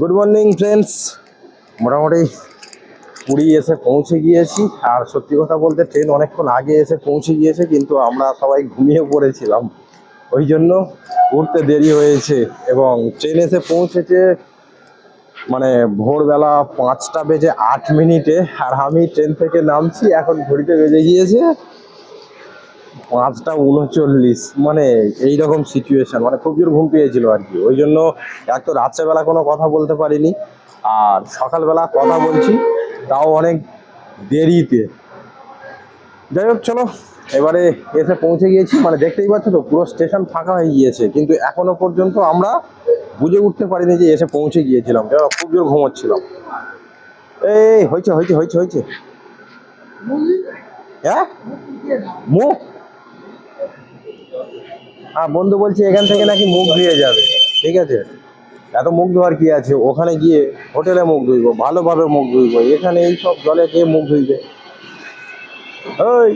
Good morning friends মোটামুটি পুরী এসে পৌঁছে গিয়েছি। আর সত্যি কথা বলতে ট্রেন অনেকক্ষণ আগে এসে পৌঁছে গিয়েছে, কিন্তু আমরা সবাই ঘুমিয়ে পড়েছিলাম। ওই জন্য উঠতে দেরি হয়েছে এবং ট্রেন এসে পৌঁছেছে মানে ভোরবেলা পাঁচটা বেজে আট মিনিটে। আর আমি ট্রেন থেকে নামছি, এখন ঘড়িতে বেজে গিয়েছে পাঁচটা উনচল্লিশ মানে এই রকম সিচুয়েশন মানে খুব জোর ঘুম পেয়েছিল আর কি। ওই জন্য এক তো রাত্রেবেলা কোনো কথা বলতে পারিনি, আর সকালবেলা কথা বলছি, তাও অনেক দেরিতে। যাই হোক, চলো, এবারে এসে পৌঁছে গিয়েছি মানে দেখতেই পাচ্ছ তো, পুরো স্টেশন ফাঁকা হয়ে গিয়েছে, কিন্তু এখনও পর্যন্ত আমরা বুঝে উঠতে পারিনি যে এসে পৌঁছে গিয়েছিলাম। কেন খুব জোর ঘুমোচ্ছিলাম। এই, হয়েছে হয়েছে হয়েছে হয়েছে। হ্যাঁ? মুখ? হ্যাঁ বন্ধু বলছে এখান থেকে নাকি মুখ ধুয়ে যাবে। ঠিক আছে? এত মুখ ধোয়ার কি আছে? ওখানে গিয়ে হোটেলে মুখ ধুইব, ভালোভাবে মুখ ধুইব। এখানে এই সব জলে কে মুখ ধুইবে? ওই